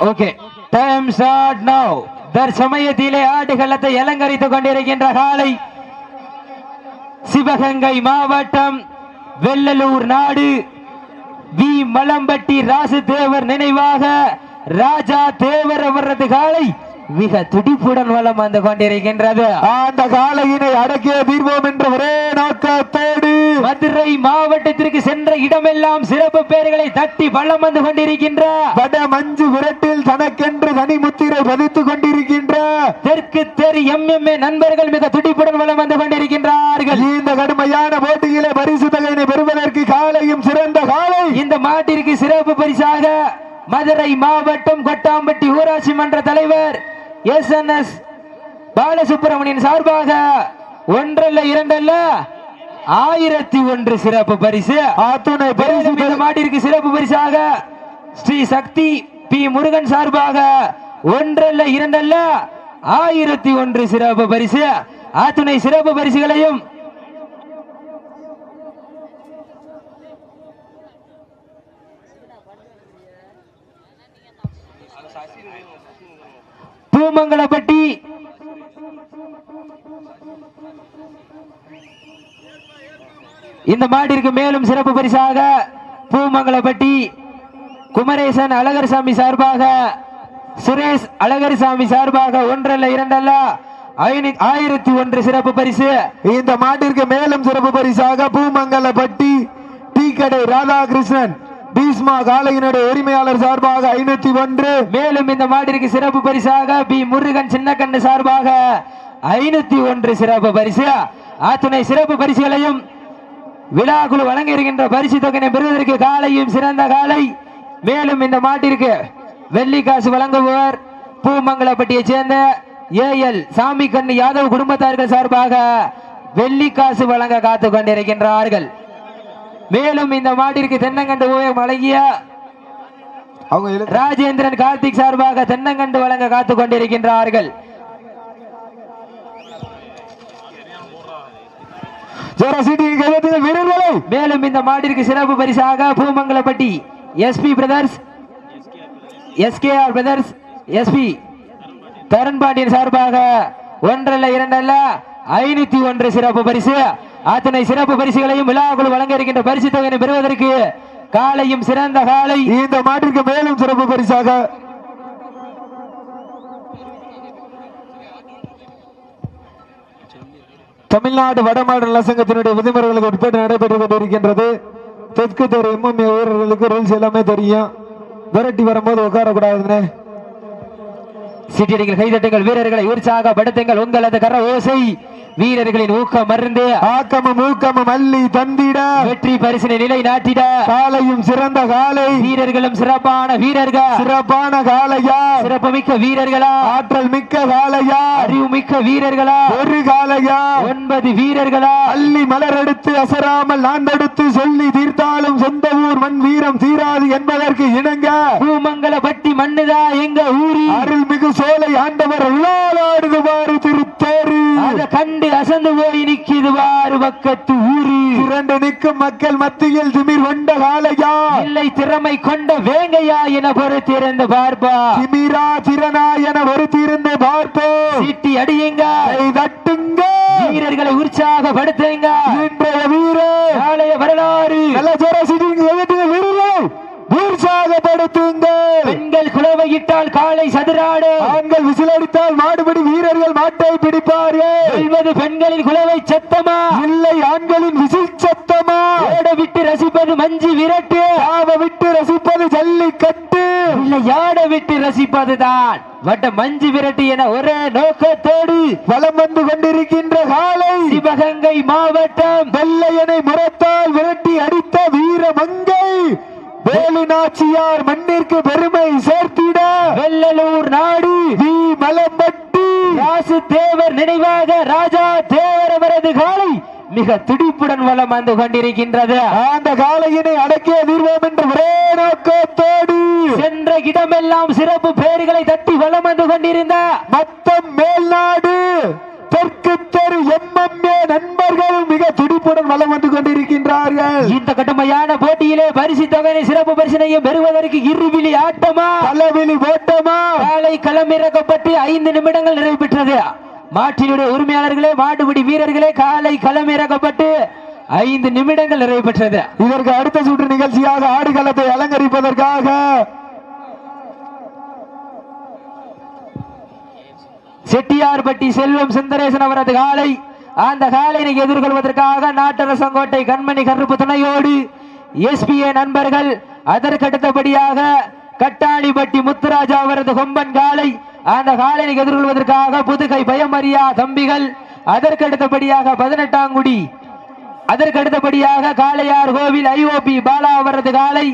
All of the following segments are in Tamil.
ஓகே டைம் ஸ்டார்ட் நவ் தற்சமயத்திலே ஆடுகளத்தை அலங்கரித்துக் கொண்டிருக்கின்ற காலை சிவகங்கை மாவட்டம் வெள்ளலூர் நாடு. வி. மலம்பட்டி ராசு தேவர் நினைவாக ராஜா தேவர் அவரது காலை மிக துடிப்புடன் வளம் வந்து கொண்டிருக்கின்றது. அந்த காலையினை அடக்கிய தீர்வோம் என்ற ஒரே நோக்கத்தோடு மதுரை மாவட்டத்திற்கு சென்ற இடமெல்லாம் சிறப்பு பெயர்களை தட்டி வலம் வந்து கொண்டிருக்கின்ற வட மஞ்சு விரட்டில் தனக்கென்று தனி முத்திரை பதித்துக் கொண்டிருக்கின்ற தெற்கு தெரு எம்எம்ஏ நண்பர்கள் மிக துடிப்புடன் வலம் வந்து கொண்டிருக்கின்றார்கள். இந்த கடுமையான போட்டியிலே பரிசு தொகையினை பெறுவதற்கு காலையும் சிறந்த காலை. இந்த மாட்டிற்கு சிறப்பு பரிசாக மதுரை மாவட்டம் கொட்டாம்பட்டி ஊராட்சி மன்ற தலைவர் எஸ் என் எஸ் பாலசுப்பிரமணியன் சார்பாக ஒன்றல்ல இரண்டல்ல ஆயிரத்தி ஒன்று சிறப்பு பரிசு. அத்துணை பரிசு மாட்டிற்கு சிறப்பு பரிசாக ஸ்ரீ சக்தி பி முருகன் சார்பாக. ஒன்றல்ல இரண்டல்ல ஆயிரத்தி ஒன்று சிறப்பு பரிசு. அத்துணை சிறப்பு பரிசுகளையும் பூமங்கலப்பட்டி இந்த மாட்டிற்கு மேலும் சிறப்பு பரிசாக பூமங்கலப்பட்டி குமரேசன் அழகர்சாமி சார்பாக சுரேஷ் அழகர்சாமி சார்பாக ஒன்றல்ல இரண்டல்ல ஆயிரத்தி ஒன்று சிறப்பு பரிசு. இந்த மாட்டிற்கு மேலும் சிறப்பு பரிசாக பூமங்கலப்பட்டி டீ கடை ராதாகிருஷ்ணன் பீஸ்மா காலையினுடைய உரிமையாளர் சார்பாக ஐநூத்தி ஒன்று. மேலும் இந்த மாட்டிற்கு சிறப்பு பரிசாக பி. முருகன் சின்னக்கண்ணு சார்பாக ஐநூத்தி ஒன்று சிறப்பு பரிசு. அத்துணை சிறப்பு பரிசுகளையும் விழாக்குழு வழங்க இருக்கின்ற பரிசு தொகையினை பெறுவதற்கு காலையும் சிறந்த காலை. மேலும் இந்த மாட்டிற்கு வெள்ளி காசு வழங்குபவர் பூமங்கலப்பட்டியைச் சேர்ந்த ஏஎல் சாமி கண்ணு யாதவ் குடும்பத்தார்கள் சார்பாக வெள்ளி காசு வழங்க காத்து கொண்டிருக்கின்றார்கள். மேலும் இந்த மாட்டிற்கு தென்னங்கண்டு ஓயம் வழங்கிய ராஜேந்திரன் கார்த்திக் சார்பாக தென்னங்கண்டு வழங்க காத்துக் கொண்டிருக்கின்றார்கள். வீரர்களை. மேலும் இந்த மாட்டிற்கு சிறப்பு பரிசாக Poomangalapatti SP brothers SKR brothers SP Tarun Pandian சார்பாக ஒன்றல்ல இரண்டல்ல ஐநூத்தி ஒன்று சிறப்பு பரிசு. அத்தனை சிறப்பு பரிசுகளையும் விழாக்குழு வழங்க இருக்கின்ற பரிசு தொகையினை பெறுவதற்கு காலையும் சிறந்த காலை இந்த மாட்டிற்கு மேலும் சிறப்பு பரிசாக தமிழ்நாடு வடமாடு நலசங்கத்தினுடைய விதிமுறைகளுக்கு உட்பட்டு நடைபெற்றுக் கொண்டிருக்கின்றது. தெற்கு தெரு எம்எம்ஏ வீரர்களுக்கு ரூல்ஸ் எல்லாமே தெரியும். விரட்டி வரும்போது உட்காரக்கூடாதுன்னு. சிட்டியடிகள் கைதட்டுங்கள் வீரர்களை உற்சாகப்படுத்துங்கள். உங்களது கர ஓசை. வீரர்களின் ஊக்கம் மருந்து. ஆக்கமும் ஊக்கமும் அள்ளி தந்திட. வெற்றி பரிசினை நிலை நாட்டிட காலையும் சிறந்த காலை. வீரர்களும் சிறப்பான வீரர்கள். சிறப்பான காலையா. சிறப்புமிக்க வீரர்களா. ஆற்றல் மிக்க காலையா. அறிவுமிக்க வீரர்களா. ஒரு காலையா. ஒன்பது வீரர்களா. அள்ளி மலரெடுத்து அசராமல் நாண்டெடுத்து சொல்லி தீர்த்தாலும் சொந்த ஊர் மண் வீரம் தீராது என்பதற்கு இணங்க. பூமங்கலப்பட்டி மண்ணுதா எங்க ஊரு அருள்மிகு சோலை ஆண்டவர் விழாலாடுது பாரு அத கண்டு அசந்து போய் நிக்குது வாரு பக்கத்து ஊரு. இரண்டு நிற்கும் மக்கள் மத்தியில் திமிர் கொண்ட காலையா இல்லை திறமை கொண்ட வேங்கையா என பொறுத்திருந்து பார்ப்பா. திமிரா திறனா என ஒருத்திருந்து பார்ப்போம் சீட்டி அடியுங்க. தட்டுங்க. வீரர்களை உற்சாகப்படுத்துங்க. இன்றைய வீரர். நாளைய வரலாறு. நல்ல சிட்டிங்க வீரர்கள் உற்சாகப்படுத்துங்கள் பெண்கள் குலவையிட்டால் காலை சதுராடு. ஆண்கள் விசிலடித்தால் மாடுபிடி வீரர்கள் மாட்டை பிடிப்பார்கள். வெல்வது பெண்களின் குலவை சத்தமா? இல்லை ஆண்களின் விசில் சத்தமா? ஓட விட்டு ரசிப்பது மஞ்சு விரட்டு. ஆவ விட்டு ரசிப்பது ஜல்லிக்கட்டு? இல்லை யாட விட்டு ரசிப்பதுதான்? வட்ட மஞ்சு விரட்டு என ஒரே நோக்கத்தோடு. வலம் வந்து கொண்டிருக்கின்ற காலை. சிவகங்கை மாவட்டம். வெள்ளையனை முரத்தால் விரட்டி அடித்த வீர மங்கை வேலு நாச்சியார் மண்ணிற்கு பெருமை சேர்த்திட வெள்ளலூர் நாடு வி. மலம்பட்டி. ராசு தேவர் நினைவாக ராஜா தேவர் அவரது காலை மிக துடிப்புடன் வலம் வந்து கொண்டிருக்கின்றது. அந்த காலையினை அடக்கிய தீர்வோம் என்று ஒரே நோக்கத்தோடு சென்ற இடமெல்லாம் சிறப்பு பெயர்களை தட்டி வலம் வந்து கொண்டிருந்த மத்தம் மேல்நாடு தெற்கு தெரு எம்எம்ஏ நண்பர்கள் மிக துடிப்புடன் வந்து கொண்டிருக்கின்றார்கள். இந்த கடுமையான போட்டியிலே பரிசு தொகையை சிறப்பு பரிசனையும் பெறுவதற்கு இருவிழி ஆட்டமா? பலவிழி ஓட்டமா? காலை களமிறக்கப்பட்டு ஐந்து நிமிடங்கள் நிறைவு பெற்றது. மாட்டினுடைய உரிமையாளர்களே மாடுபிடி வீரர்களே காலை களமிறக்கப்பட்டு ஐந்து நிமிடங்கள் நிறைவு பெற்றது. இதற்கு அடுத்த சுற்று நிகழ்ச்சியாக ஆடுகளத்தை அலங்கரிப்பதற்காக செட்டியார்பட்டி செல்வம் சுந்தரேசன் அவரது காலை அந்த காலையை எதிர்கொள்வதற்காக நாட்டரசங்கோட்டை கண்மணி கருப்பு துணையோடு எஸ்பிஏ நண்பர்கள் அதற்கடுத்தபடியாக கட்டாணிப்பட்டி முத்துராஜா அவரது கொம்பன் காலை அந்த காலையை எதிர்கொள்வதற்காக புதுகை பயமறியா தம்பிகள் அதற்கடுத்தபடியாக பதினெட்டாங்குடி அதற்கு அடுத்தபடியாக காளையார் கோவில் ஐஓபி பாலா அவரது காலை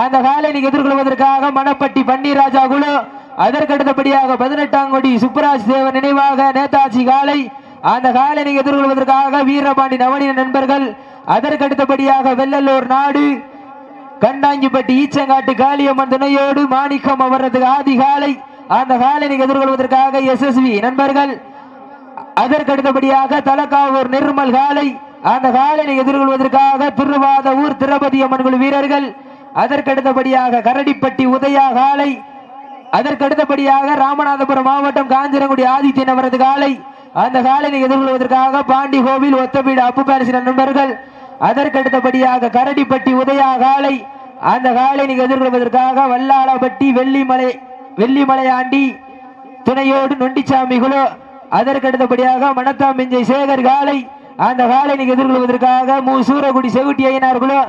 அந்த காலையை எதிர்கொள்வதற்காக மணப்பட்டி பன்னீராஜா குழு அதற்கு அடுத்தபடியாக பதினெட்டாம் கோடி சுப்பராஜ் தேவன் நினைவாக நேதாஜி காலை. அந்த காலனை எதிர்கொள்வதற்காக வீரபாண்டி நவனிய நண்பர்கள். அதற்கு அடுத்தபடியாக வெள்ளலூர் நாடு. கண்டாங்கிப்பட்டி ஈச்சங்காட்டு காளியம்மன் துணையோடு மாணிக்கம் அவரது ஆதி காலை. அந்த காலையை எதிர்கொள்வதற்காக எஸ்எஸ்வி நண்பர்கள். அதற்கடுத்தபடியாக தலக்காவூர் நிர்மல் காலை. அந்த காலனை எதிர்கொள்வதற்காக திருவாத ஊர் திரபதி அம்மன் குழு வீரர்கள். அதற்கடுத்தபடியாக கரடிப்பட்டி உதயா காலை. அதற்கு அடுத்தபடியாக ராமநாதபுரம் மாவட்டம் காஞ்சிரங்குடி ஆதித்யன் அவரது காலை. அந்த காலையை எதிர்கொள்வதற்காக பாண்டி கோவில் ஒத்தவீடு அப்பு பேரசின நண்பர்கள். அதற்கு அடுத்தபடியாக கரடிப்பட்டி உதயா காலை. அந்த காலையை எதிர்கொள்வதற்காக வல்லாளப்பட்டி வெள்ளிமலை வெள்ளிமலையாண்டி துணையோடு நொண்டிச்சாமி குழு அதற்கு அடுத்தபடியாக மணத்தாமிஞ்சை சேகர் காலை. அந்த காலையை எதிர்கொள்வதற்காக மு. சூரகுடி செவிட்டி ஐயனார் குழு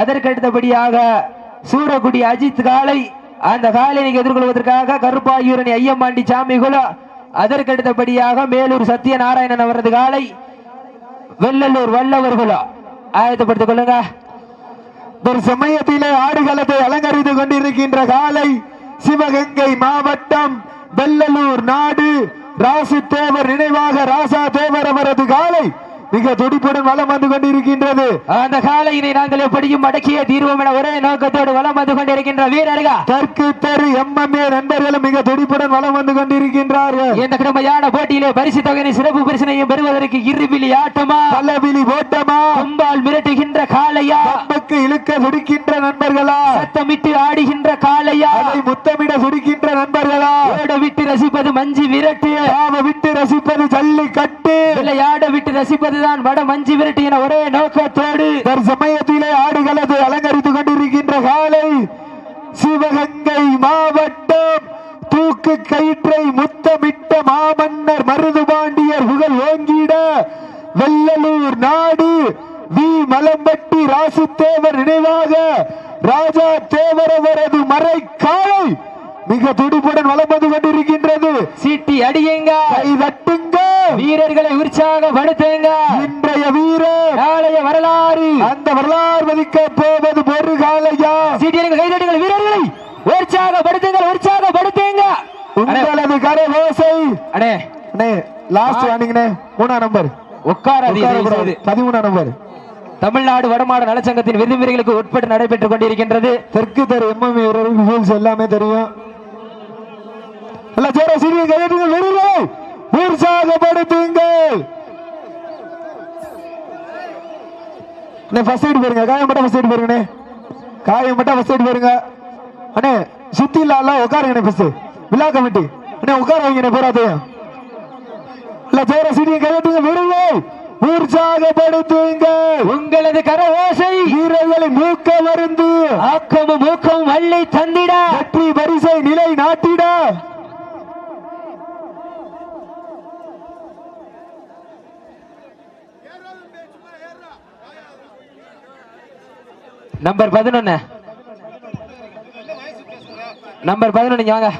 அதற்கு அடுத்தபடியாக சூரகுடி அஜித் காலை. அந்த காலையை எதிர்கொள்வதற்காக கருப்பாயூரணி ஐயம்மாண்டி சாமி குழு அதற்கு அடுத்தபடியாக மேலூர் சத்யநாராயணன் அவரது காலை வெள்ளலூர் வல்லவர் குலா. ஆயத்தப்படுத்திக் கொள்ளுங்க. ஒரு சமயத்திலே ஆடுகளத்தை அலங்கரித்து கொண்டிருக்கின்ற காலை சிவகங்கை மாவட்டம் வெள்ளலூர் நாடு. ராசு தேவர் நினைவாக ராசா தேவர் அவரது காலை மிக துடிப்புடன் வலம் வந்து கொண்டிருக்கின்றது. அந்த காலையினை நாங்கள் எப்படியும் அடக்கிய தீர்வோம் என ஒரே நோக்கத்தோடு வலம் வந்து கொண்டிருக்கின்ற வீரர்கள் தெற்கு தெரு எம்எம்ஏ நண்பர்களும் மிக துடிப்புடன் வலம் வந்து கொண்டிருக்கின்றார்கள். இந்த கடுமையான போட்டியிலே பரிசு தொகையை சிறப்பு பரிசனையும் பெறுவதற்கு இருவிழி ஆட்டமா? பல்லவிழி ஓட்டமா? கும்பால் மிரட்டுகின்ற காளையா? பம்புக்கு இழுக்க துடிக்கின்ற நண்பர்களா? சத்தமிட்டு ஆடுகின்ற காளையா? அதை முத்தமிட துடிக்கின்ற நண்பர்களா? ஓட விட்டு ரசிப்பது மஞ்சு விரட்டு. விட்டு ரசிப்பது ஜல்லி கட்டு விளையாட விட்டு ரசிப்பதுதான் வட மஞ்சு விரட்டு என ஒரே நோக்கத்தோடு தற்சமயத்திலே ஆடுகளது அலங்கரித்துக் கொண்டிருக்கின்ற காலை சிவகங்கை மாவட்டம் தூக்கு கயிற்றை முத்தமிட்ட மாமன்னர் மருதுபாண்டியர் புகழ் ஓங்கிட வெள்ளலூர் நாடு வி. மலம்பட்டி ராசுத்தேவர் நினைவாக ராஜா தேவர் அவரது மறை காலை மிக துடிப்புடன் வளம் வந்து கொண்டிருக்கின்றது சீட்டி அடியுங்க கை தட்டுங்க வீரர்களை உற்சாகப்படுத்துங்க இன்றைய வீரர் நாளைய வரலாறு அந்த வரலாறு மதிக்க போவது ஒரு காலையா சீட்டியர்கள் கைதட்டுங்கள் உற்சாகப்படுத்துங்க. அடே, உங்களது கரை ஓசை. அடே. அண்ணே லாஸ்ட் வாங்கினே மூணாம் நம்பர் செய்து. பதிமூணாம் நம்பர் தமிழ்நாடு வடமாடு நலச்சங்கத்தின் விதிமுறைகளுக்கு உட்பட்டு நடைபெற்றுக் கொண்டிருக்கின்றது. தெற்கு தெரு எம்எம் ரூல்ஸ் எல்லாமே தெரியும். எல்லாம் ஜோர சிறிய கையெழுத்துங்க வெளியே உற்சாகப்படுத்துங்கள். ஃபர்ஸ்ட் எய்ட் போயிருங்க காயம் மட்டும் ஃபர்ஸ்ட் எய்ட் போயிருங்கண்ணே காயம் மட்டும் ஃபர்ஸ்ட் எய்ட் போயிருங்க அண்ணே சுத்தி இல்ல உட்காருங்கண்ணே ஃபர்ஸ்ட் விழா கமிட்டி அண்ணே உட்கார வைங்கண்ணே போராத்தையும் இல்ல ஜோர சிறிய கையெழுத்துங்க வெளியே உற்சாகப்படுத்துங்கள் உங்களது கர ஓசை. வீரர்களை மூக்க மருந்து. ஆக்கமும் ஊக்கமும் அள்ளி தந்திட. வெற்றி பரிசை நிலை நாட்டிட. நம்பர் பதினொன்னு. நம்பர் பதினொன்று வாங்க.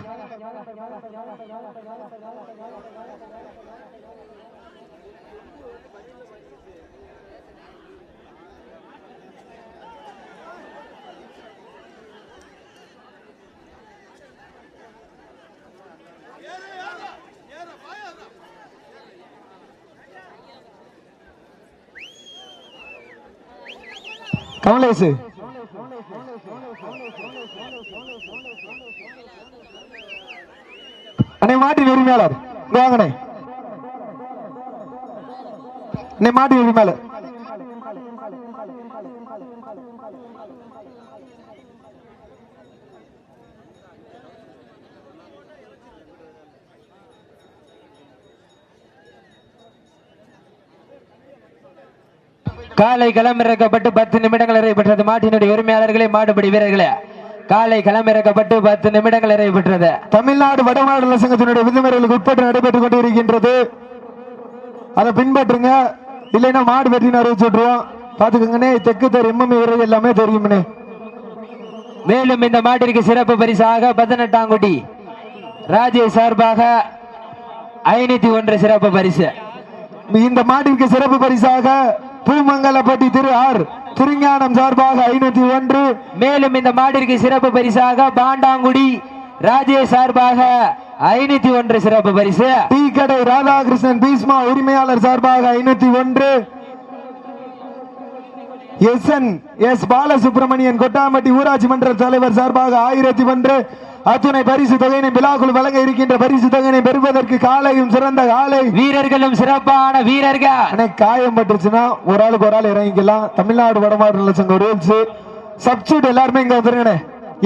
கமலேஷ் அண்ணே மாட்டின் உரிமையாளர். வாங்கண்ணே நீ மாட்டி உரிமையாளர். மேல காலை களமிறக்கப்பட்டு பத்து நிமிடங்கள் பெற்றது மாட்டினுடைய உரிமையாளர்களே மாடுபடி வீரர்களே. காலை களமிறக்கப்பட்டு பத்து நிமிடங்கள் நிறைவேற்றது. தமிழ்நாடு வடமாநில சங்கத்தினுடைய விதிமுறைகளுக்கு உட்பட்டு நடைபெற்றுக் கொண்டிருக்கின்றது. அதை பின்பற்றுங்க. இல்லைன்னா மாடு வெற்றின்னு அறிவிச்சு விட்டுருவோம் பாத்துக்கோங்கண்ணே தெற்கு தெரு எம்எம் வீரர்கள் எல்லாமே தெரியும்ண்ணே. மேலும் இந்த மாட்டிற்கு சிறப்பு பரிசாக பதினெட்டாம் கோடி. ராஜேஷ் சார்பாக ஐநூத்தி ஒன்று சிறப்பு பரிசு. இந்த மாட்டிற்கு சிறப்பு பரிசாக பூமங்கலப்பட்டி திரு ஆர். திருஞானம் சார்பாக ஐநூத்தி ஒன்று. மேலும் இந்த மாட்டிற்கு சிறப்பு பரிசாக பாண்டாங்குடி ராஜேஷ் சார்பாக ஐநூத்தி ஒன்று சிறப்பு பரிசு. டீ கடை ராதாகிருஷ்ணன் பீஸ்மா உரிமையாளர் சார்பாக ஐநூத்தி ஒன்று. S N S Balasubramanian Kottampatti ஊராட்சி மன்ற தலைவர் சார்பாக ஆயிரத்தி ஒன்று. அத்துணை பரிசு தொகையினை விழாக்குள் வழங்க இருக்கின்ற பரிசு தொகையினை பெறுவதற்கு காலையும் சிறந்த காலை. வீரர்களும் சிறப்பான வீரர்கள். காயம் பட்டுச்சுன்னா ஒரு ஆளுக்கு ஒரு ஆள் இறங்கிக்கலாம். தமிழ்நாடு வடமாநில சங்க ரூல்ஸ் சப்ஸ்டியூட் எல்லாருமே இங்க வந்துருங்கண்ணே.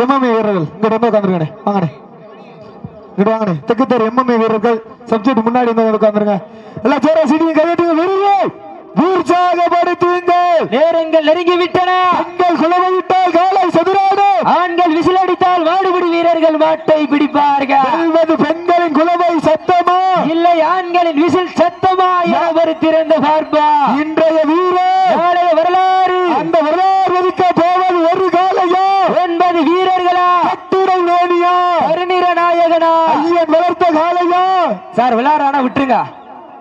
எம்எம்ஏ வீரர்கள். இங்க ரொம்ப உட்காந்துருங்கண்ணே வாங்கண்ணே. இங்கிட்டு வாங்கண்ணே. தெற்கு தெரு எம்எம்ஏ வீரர்கள். சப்ஸ்டியூட் முன்னாடி வந்து உட்காந்துருங்க எல்லாம் சேர சிடியும் கையெழுத்துங்க வீரர்கள் உற்சாகப்படுத்துங்கள் நேரங்கள் நெருங்கி விட்டன பெண்கள் குலவிட்டால் காலை சதுராடு ஆண்கள் விசிலடித்தால் மாடுபிடி வீரர்கள் மாட்டை பிடிப்பார்கள். பெண்களின் குலவை சத்தமா? இல்லை ஆண்களின் விசில் சத்தமா யாவர் திறந்து பார்ப்பா இன்றைய வீரர் நாளைய வரலாறு. அந்த வரலாறு ஒதுக்க போவது ஒரு காலையா? ஒன்பது வீரர்களா? கட்டுரை வேணியா கருநிற நாயகனா? ஐயன் வளர்த்த காலையா? சார் விளையாடுறானா விட்டுருங்க.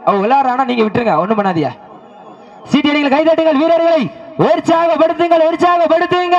அவ விளையாடுறானா நீங்க விட்டுருங்க. ஒண்ணும் பண்ணாதியா சீட்டியடிகள் கைதட்டுங்கள் வீரர்களை. உற்சாகப்படுத்துங்கள் உற்சாகப்படுத்துங்க.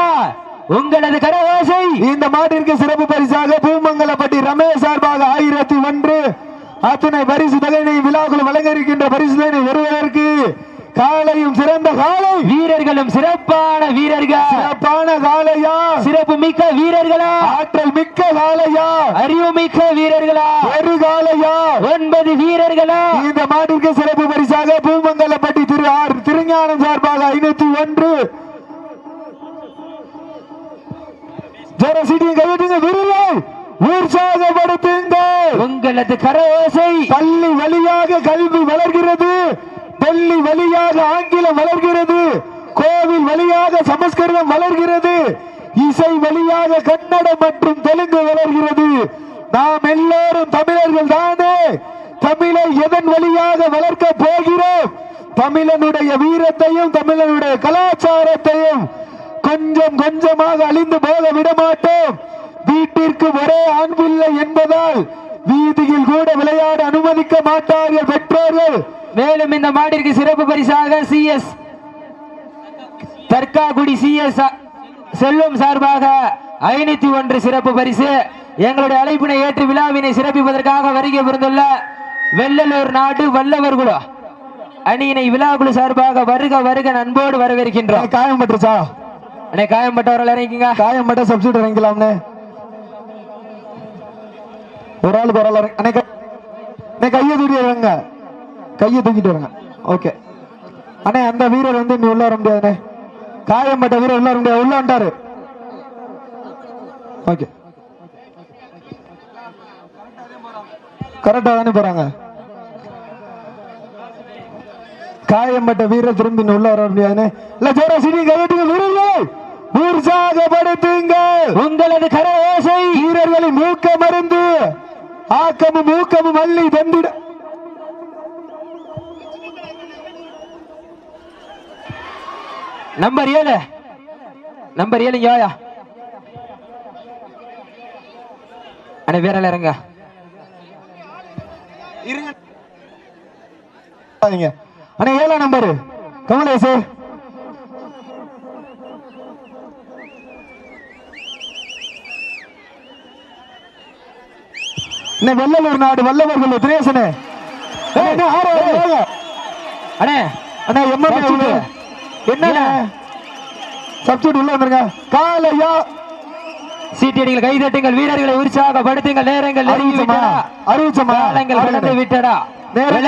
உங்களது கரவாசை இந்த மாட்டிற்கு சிறப்பு பரிசாக பூமங்கலப்பட்டி ரமேஷ் சார்பாக ஆயிரத்தி ஒன்று. அத்துணை பரிசு தொகையினை விழாக்குள் வழங்க இருக்கின்ற பரிசு தொகையினை வருவதற்கு காலையும் சிறந்த காலை வீரர்களும் சிறப்பான வீரர்கள். சிறப்பான காலையா சிறப்பு மிக்க வீரர்களா. ஆற்றல் மிக்க காலையா அறிவு மிக்க வீரர்களா. ஒரு காலையா ஒன்பது வீரர்களா. இந்த மாட்டிற்கு சிறப்பு பரிசாக பூமங்கலப்பட்டி திரு ஆர் திருஞானம் சார்பாக ஐநூத்தி ஒன்று. ஜோர சீட்டியும் கைவிட்டுங்க வீரர்கள் உற்சாகப்படுத்துங்கள். உங்களது கரவோசை பள்ளி வழியாக கல்வி வளர்கிறது. பள்ளி வழியாக ஆங்கிலம் வளர்கிறது. கோவில் வழியாக சமஸ்கிருதம் வளர்கிறது. இசை வழியாக கன்னடம் மற்றும் தெலுங்கு வளர்கிறது. நாம் எல்லோரும் தமிழர்கள் தானே. தமிழை எதன் வழியாக வளர்க்க போகிறோம்? தமிழனுடைய வீரத்தையும் தமிழனுடைய கலாச்சாரத்தையும் கொஞ்சம் கொஞ்சமாக அழிந்து போக விட மாட்டோம் வீட்டிற்கு ஒரே ஆண் என்பதால் வீதியில் கூட விளையாட அனுமதிக்க மாட்டார்கள் பெற்றோர்கள். மேலும் இந்த மாட்டிற்கு சிறப்பு பரிசாக சிஎஸ் தர்காகுடி சிஎஸ் செல்வம் சார்பாக ஐநூத்தி ஒன்று சிறப்பு பரிசு. எங்களுடைய அழைப்பினை ஏற்று விழாவினை சிறப்பிப்பதற்காக வருகை புரிந்துள்ள வெள்ளலூர் நாடு வல்லவர் குழு அணியினை விழாக்குழு சார்பாக வருக வருக நண்போடு வரவேற்கின்றோம். காயம் பட்டுருச்சா அண்ணே காயம்பட்டவர்கள் இறங்கிங்க காயம் பட்ட சப்ஸ்டியூட் இறங்கிக்கலாம்னே ஒரு ஆளுக்கு ஒரு ஆள் இறங்க. அண்ணே, கை- அண்ணே, கையை தூக்கி இறங்க. கையை தூக்கிட்டு வரங்க ஓகே அண்ணே அந்த வீரர் வந்து நீ உள்ள வர முடியாதுண்ணே காயம் பட்ட வீரர் உள்ள வர முடியாது. உள்ள வந்துட்டாரு. ஓகே கரெக்டா தானே போறாங்க. காயம்பட்ட வீரர் திரும்பி உள்ள வர முடியாதுன்னு இல்ல ஜோரா சிடி கையெட்டுங்க வீரர்கள் உற்சாகப்படுத்துங்க உங்களது கரவோசை வீரர்களின் மூக்க மருந்து. ஆக்கமும் மூக்கமும் அள்ளி தந்திட. நம்பர் ஏழு. நம்பர் ஏழு யோயா? அண்ணே வேற இறங்க. இருங்க. அண்ணா ஏழாம் நம்பர்? கமலேஷ் இன்னும் வெள்ளலூர் நாடு வல்லவர்கள் வாங்க. அண்ணே உள்ள. என்ன சப்ஸ்டியூட் உள்ள வந்துருங்க. காலையா சீட்டியடிகள் கைதட்டுங்கள் வீரர்களை உற்சாகப்படுத்துங்கள் நேரங்கள் நெருங்கி விட்டடா அறிவிச்சமா? காலங்கள் கடந்து விட்டடா நேரங்கள்